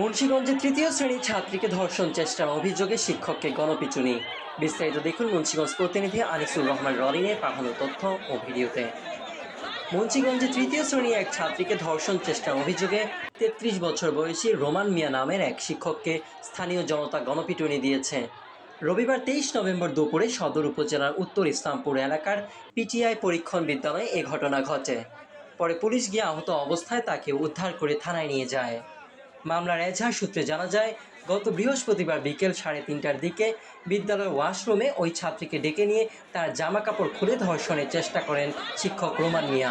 মুন্সিগঞ্জে তৃতীয় শ্রেণির ছাত্রীকে ধর্ষণ চেষ্টার অভিযোগে শিক্ষককে গণপিটুনি। বিস্তারিত দেখুন মুন্সিগঞ্জ প্রতিনিধি আনিসুর রহমান ররিনের পাঠানো তথ্য ও ভিডিওতে। মুন্সিগঞ্জে তৃতীয় শ্রেণির এক ছাত্রীকে ধর্ষণ চেষ্টার অভিযোগে তেত্রিশ বছর বয়সী রোমান মিয়া নামের এক শিক্ষককে স্থানীয় জনতা গণপিটুনি দিয়েছে। রবিবার তেইশ নভেম্বর দুপুরে সদর উপজেলার উত্তর ইসলামপুর এলাকার পিটিআই পরীক্ষণ বিদ্যালয়ে এ ঘটনা ঘটে। পরে পুলিশ গিয়ে আহত অবস্থায় তাকে উদ্ধার করে থানায় নিয়ে যায়। মামলার এজাহার সূত্রে জানা যায়, গত বৃহস্পতিবার বিকেল সাড়ে তিনটার দিকে বিদ্যালয়ের ওয়াশরুমে ওই ছাত্রীকে ডেকে নিয়ে তার জামা কাপড় খুলে ধর্ষণের চেষ্টা করেন শিক্ষক রোমান মিয়া।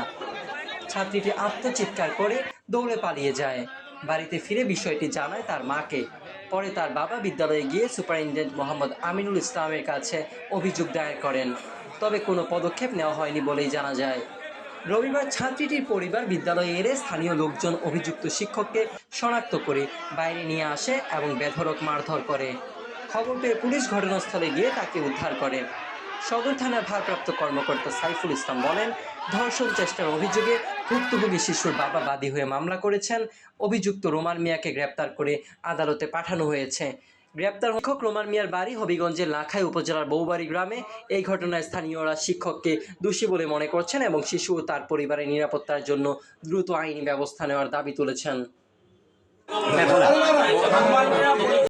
ছাত্রীটি আত্মচিৎকার করে দৌড়ে পালিয়ে যায়। বাড়িতে ফিরে বিষয়টি জানায় তার মাকে। পরে তার বাবা বিদ্যালয়ে গিয়ে সুপারিনটেন্ডেন্ট মোহাম্মদ আমিনুল ইসলামের কাছে অভিযোগ দায়ের করেন। তবে কোনো পদক্ষেপ নেওয়া হয়নি বলেই জানা যায়। রবিবার ছাত্রীটির পরিবার বিদ্যালয়ে এলে স্থানীয় লোকজন অভিযুক্ত শিক্ষককে শনাক্ত করে বাইরে নিয়ে আসে এবং বেধড়ক মারধর করে। খবর পেয়ে পুলিশ ঘটনাস্থলে গিয়ে তাকে উদ্ধার করে। সদর থানার ভারপ্রাপ্ত কর্মকর্তা সাইফুল ইসলাম বলেন, ধর্ষণ চেষ্টার অভিযোগে ভুক্তভোগী শিশুর বাবা বাদী হয়ে মামলা করেছেন। অভিযুক্ত রোমান মিয়াকে গ্রেপ্তার করে আদালতে পাঠানো হয়েছে। গ্রেপ্তার শিক্ষক রোমান মিয়ার বাড়ি হবিগঞ্জের লাখাই উপজেলার বৌবাড়ি গ্রামে। এই ঘটনায় স্থানীয়রা শিক্ষককে দোষী বলে মনে করছেন এবং শিশু ও তার পরিবারের নিরাপত্তার জন্য দ্রুত আইনি ব্যবস্থা নেওয়ার দাবি তুলেছেন।